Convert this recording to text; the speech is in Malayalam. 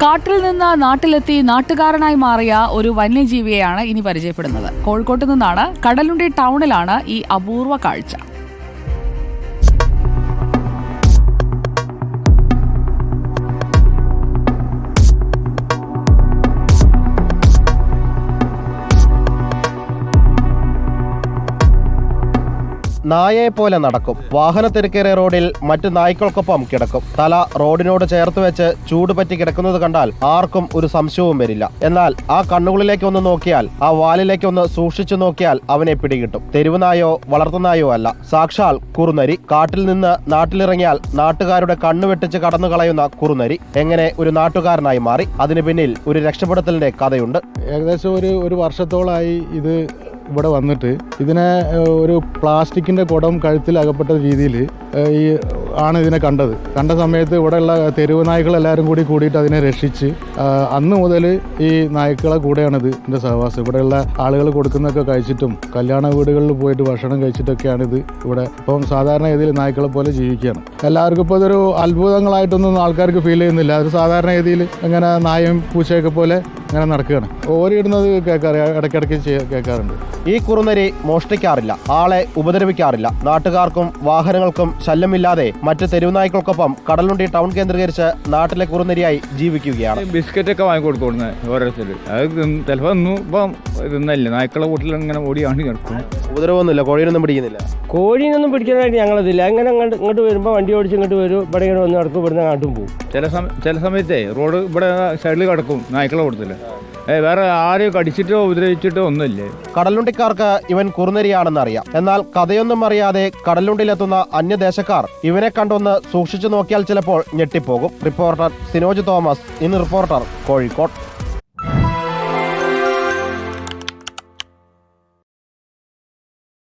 കാട്ടിൽ നിന്ന് നാട്ടിലെത്തി നാട്ടുകാരനായി മാറിയ ഒരു വന്യജീവിയെയാണ് ഇനി പരിചയപ്പെടുന്നത്. കോഴിക്കോട്ട് നിന്നാണ് കടലുണ്ടി ടൗണിലാണ് ഈ അപൂർവ കാഴ്ച. നായയെ പോലെ നടക്കും. വാഹനത്തിരക്കേറിയ റോഡിൽ മറ്റു നായ്ക്കൾക്കൊപ്പം കിടക്കും. തല റോഡിനോട് ചേർത്ത് വെച്ച് ചൂട് പറ്റി കിടക്കുന്നത് കണ്ടാൽ ആർക്കും ഒരു സംശയവും വരില്ല. എന്നാൽ ആ കണ്ണുകളിലേക്ക് ഒന്ന് നോക്കിയാൽ ആ വാലിലേക്ക് ഒന്ന് സൂക്ഷിച്ചു നോക്കിയാൽ അവനെ പിടികിട്ടും. തെരുവുനായോ വളർത്തുനായോ അല്ല. സാക്ഷാൽ കുറുനരി. കാട്ടിൽ നിന്ന് നാട്ടിലിറങ്ങിയാൽ നാട്ടുകാരുടെ കണ്ണു വെട്ടിച്ച് കടന്നു കളയുന്ന കുറുനരി. എങ്ങനെ ഒരു നാട്ടുകാരനായി മാറി? അതിനു പിന്നിൽ ഒരു രക്ഷപ്പെടുത്തലിന്റെ കഥയുണ്ട്. ഏകദേശം ഒരു ഒരു വർഷത്തോളായി ഇത് ഇവിടെ വന്നിട്ട് ഇതിനെ ഒരു പ്ലാസ്റ്റിക്കിന്റെ കുടം കഴുത്തിൽ അകപ്പെട്ട രീതിയിൽ ഈ ആണ് ഇതിനെ കണ്ടത്. കണ്ട സമയത്ത് ഇവിടെയുള്ള തെരുവ് നായ്ക്കൾ എല്ലാവരും കൂടി കൂടിയിട്ട് അതിനെ രക്ഷിച്ച് അന്ന് മുതൽ ഈ നായ്ക്കളെ കൂടെയാണിത് ഇതിന്റെ സഹവാസം. ഇവിടെയുള്ള ആളുകൾ കൊടുക്കുന്നതൊക്കെ കഴിച്ചിട്ടും കല്യാണ വീടുകളിൽ പോയിട്ട് ഭക്ഷണം കഴിച്ചിട്ടൊക്കെയാണ് ഇത് ഇവിടെ. ഇപ്പം സാധാരണ രീതിയിൽ നായ്ക്കളെ പോലെ ജീവിക്കുകയാണ്. എല്ലാവർക്കും ഇപ്പോൾ ഇതൊരു അത്ഭുതങ്ങളായിട്ടൊന്നും ആൾക്കാർക്ക് ഫീൽ ചെയ്യുന്നില്ല. അത് സാധാരണ രീതിയിൽ ഇങ്ങനെ നായും പൂച്ചയൊക്കെ പോലെ ഇങ്ങനെ നടക്കുകയാണ്. ഓരിയിടുന്നത് കേൾക്കാറ് ഇടയ്ക്കിടയ്ക്ക് കേൾക്കാറുണ്ട്. ഈ കുറുനരി മോഷ്ടിക്കാറില്ല ആളെ ഉപദ്രവിക്കാറില്ല. നാട്ടുകാർക്കും വാഹനങ്ങൾക്കും ശല്യമില്ലാതെ മറ്റ് തെരുവുനായ്ക്കൾക്കൊപ്പം കടലുണ്ടി ടൗൺ കേന്ദ്രീകരിച്ച് നാട്ടിലെ കുറുനരിയായി ജീവിക്കുകയാണ്. ബിസ്ക്കറ്റ് ഒക്കെ വാങ്ങിക്കൊടുക്കുന്നത് ഓരോരുത്തർ അത് ചിലപ്പോൾ ഒന്നും ഇപ്പം തിന്നല്ലേ? നായ്ക്കളെ വീട്ടിൽ ഇങ്ങനെ ഓടി ആണ്ടി കിടക്കും ഉപദ്രവമൊന്നുമില്ല കോഴിയൊന്നും പിടിക്കുന്നില്ല. കോഴീനൊന്നും പിടിക്കാനായിട്ട് ഞങ്ങളതില്ല. അങ്ങനെ അങ്ങോട്ട് ഇങ്ങോട്ട് വരുമ്പോൾ വണ്ടി ഓടിച്ച് ഇങ്ങോട്ട് വരും. ഇവിടെ ഇങ്ങനെ വന്ന് നടക്കും ഇവിടുന്ന് അങ്ങോട്ടും പോകും ചില സമയം ചില സമയത്തേ റോഡ് ഇവിടെ സൈഡിൽ കിടക്കും നായ്ക്കളെ കൊടുത്തില്ല ഏ വേറെ ആരെയും കടിച്ചിട്ടോ ഉപദ്രവിച്ചിട്ടോ ഒന്നുമില്ലേ. കടലുണ്ടിക്കാർക്ക് ഇവൻ കുറുനരിയാണെന്ന് അറിയാം എന്നാൽ കഥയൊന്നും അറിയാതെ കടലുണ്ടിലെത്തുന്ന അന്യദേശക്കാർ ഇവനെ കണ്ടൊന്ന് സൂക്ഷിച്ചു നോക്കിയാൽ ചിലപ്പോൾ ഞെട്ടിപ്പോകും. റിപ്പോർട്ടർ സിനോജ് തോമസ് ഇന്ന് റിപ്പോർട്ടർ കോഴിക്കോട്.